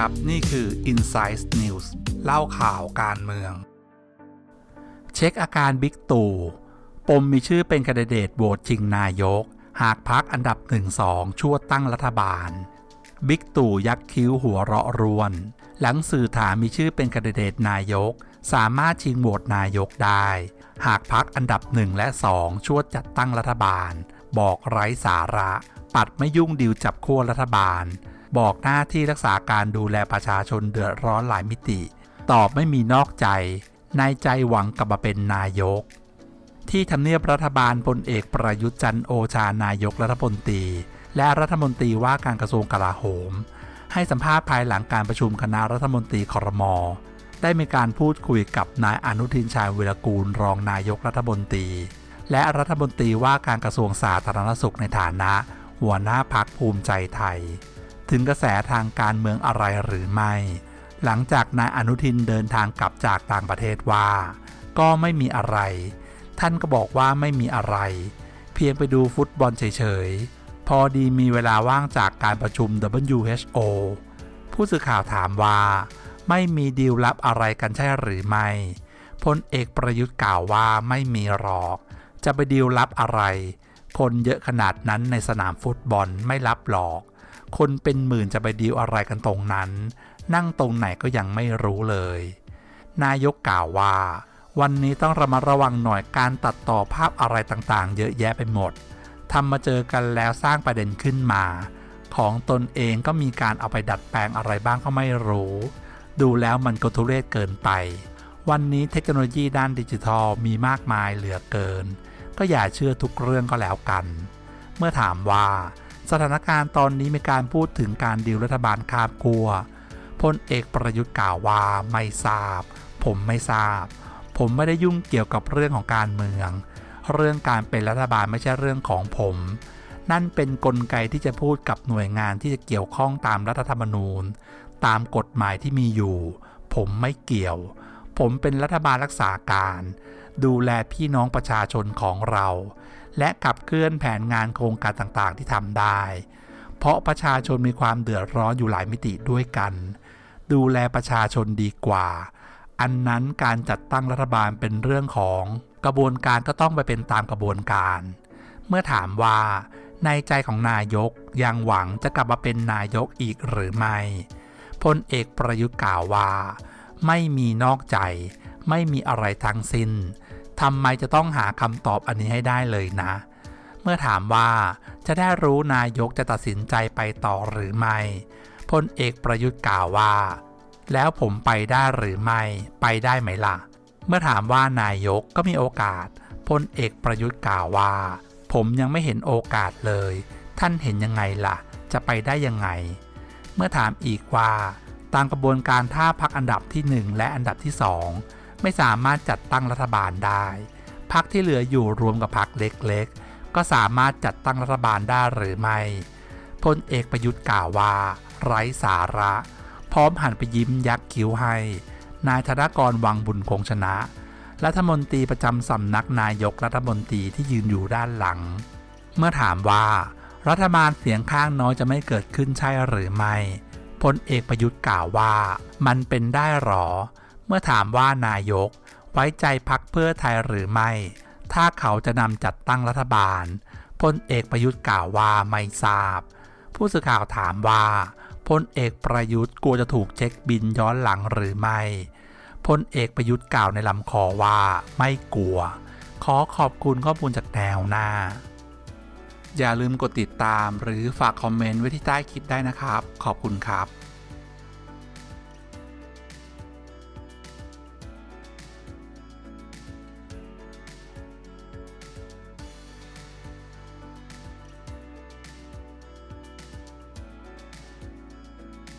ครับ นี่คือ Insight News เล่าข่าวการเมือง เช็คอาการบิ๊กตู่ ปมมีชื่อเป็นคนดิเดตโหวตชิงนายก หากพักอันดับ 1-2 ชั่วตั้งรัฐบาล บิ๊กตู่ยักคิ้วหัวเราะรวน หลังสื่อถามมีชื่อเป็นคนดิเดตนายก สามารถชิงโหวตนายกได้ หากพักอันดับ 1 และ 2 ชั่วจัดตั้งรัฐบาล บอกไร้สาระ ปัดไม่ยุ่งดิวจับขั้วรัฐบาล บอกหน้าที่รักษาการดูแลประชาชนเดือดร้อนหลายมิติ ตอบไม่มีนอกใจในใจหวังกลับมาเป็นนายก ที่ทำเนียบรัฐบาลพลเอกประยุทธ์จันทร์โอชานายกรัฐมนตรี และรัฐมนตรีว่าการกระทรวงกลาโหม ให้สัมภาษณ์ภายหลังการประชุมคณะรัฐมนตรีครมได้มีการพูดคุยกับนายอนุทินชาญวิรกูลรองนายกรัฐมนตรี และรัฐมนตรีว่าการกระทรวงสาธารณสุขในฐานะ หัวหน้าพักภูมิใจไทย ถึงกระแสทางการเมืองอะไรหรือไม่ หลังจากนายอนุทินเดินทางกลับจากต่างประเทศว่า ก็ไม่มีอะไร ท่านก็บอกว่าไม่มีอะไร เพียงไปดูฟุตบอลเฉยๆ พอดีมีเวลาว่างจากการประชุม WHO ผู้สื่อข่าวถามว่า ไม่มีดีลลับอะไรกันใช่หรือไม่พลเอกประยุทธ์กล่าวว่าไม่มีหรอก จะไปดีลลับอะไร คนเยอะขนาดนั้นในสนามฟุตบอลไม่รับหรอก คนเป็นหมื่นจะไปดีลอะไรกันตรงนั้น นั่งตรงไหนก็ยังไม่รู้เลย นายกกล่าวว่า วันนี้ต้องระมัดระวังหน่อยการตัดต่อภาพอะไรต่างๆ เยอะแยะไปหมดทำมาเจอกันแล้วสร้างประเด็นขึ้นมา ของตนเองก็มีการเอาไปดัดแปลงอะไรบ้างก็ไม่รู้ ดูแล้วมันก็ทุเรศเกินไป วันนี้เทคโนโลยีด้านดิจิทัลมีมากมายเหลือเกิน ก็อย่าเชื่อทุกเรื่องก็แล้วกัน เมื่อถามว่า สถานการณ์ตอนนี้มีการพูดถึงการดีลรัฐบาลคาบกลัวพลเอกประยุทธ์กล่าวว่าไม่ทราบ ผมไม่ทราบ ผมไม่ได้ยุ่งเกี่ยวกับเรื่องของการเมือง เรื่องการเป็นรัฐบาลไม่ใช่เรื่องของผม นั่นเป็นนกลไกที่จะพูดกับหน่วยงานที่จะเกี่ยวข้องตามรัฐธรรมนูญ ตามกฎหมายที่มีอยู่ ผมไม่เกี่ยว ผมเป็นรัฐบาลรักษาการ ดูแลพี่น้องประชาชนของเรา และขับเคลื่อนแผนงานโครงการต่างๆ ที่ทำได้ เพราะประชาชนมีความเดือดร้อนอยู่หลายมิติด้วยกัน ดูแลประชาชนดีกว่า อันนั้นการจัดตั้งรัฐบาลเป็นเรื่องของกระบวนการก็ต้องไปเป็นตามกระบวนการ เมื่อถามว่าในใจของนายกยังหวังจะกลับมาเป็นนายกอีกหรือไม่พลเอกประยุทธ์กล่าวว่า ไม่มีนอกใจ ไม่มีอะไรทั้งสิ้น ทำไมจะต้องหาคำตอบอันนี้ให้ได้เลยนะ เมื่อถามว่าจะได้รู้นายกจะตัดสินใจไปต่อหรือไม่พลเอกประยุทธ์กล่าวว่า แล้วผมไปได้หรือไม่ ไปได้ไหมล่ะ เมื่อถามว่านายกก็มีโอกาสพลเอกประยุทธ์กล่าวว่า ผมยังไม่เห็นโอกาสเลย ท่านเห็นยังไงล่ะ จะไปได้ยังไง เมื่อถามอีกว่า ตามกระบวนการท่าพักอันดับที่ 1 และอันดับที่ 2 ไม่สามารถจัดตั้งรัฐบาลได้พักที่เหลืออยู่รวมกับพักเล็กๆ ก็สามารถจัดตั้งรัฐบาลได้หรือไม่ พลเอกประยุทธ์กล่าวว่า ไร้สาระ พร้อมหันไปยิ้มยักคิ้วให้ นายธนกรวังบุญคงชนะ รัฐมนตรีประจำสำนักนายกรัฐมนตรีที่ยืนอยู่ด้านหลัง เมื่อถามว่ารัฐบาลเสียงข้างน้อยจะไม่เกิดขึ้นใช่หรือไม่พลเอกประยุทธ์กล่าวว่า มันเป็นได้หรอ เมื่อถามว่านายก ไว้ใจพักเพื่อไทยหรือไม่ ถ้าเขาจะนำจัดตั้งรัฐบาลพลเอกประยุทธ์กล่าวว่าไม่ทราบ ผู้สื่อข่าวถามว่าพลเอกประยุทธ์กลัวจะถูกเช็คบินย้อนหลังหรือไม่พลเอกประยุทธ์กล่าวในลำคอว่าไม่กลัว ขอขอบคุณข้อมูลจากแนวหน้า อย่าลืมกดติดตามหรือฝากคอมเมนต์ไว้ที่ใต้คลิปได้นะครับ ขอบคุณครับ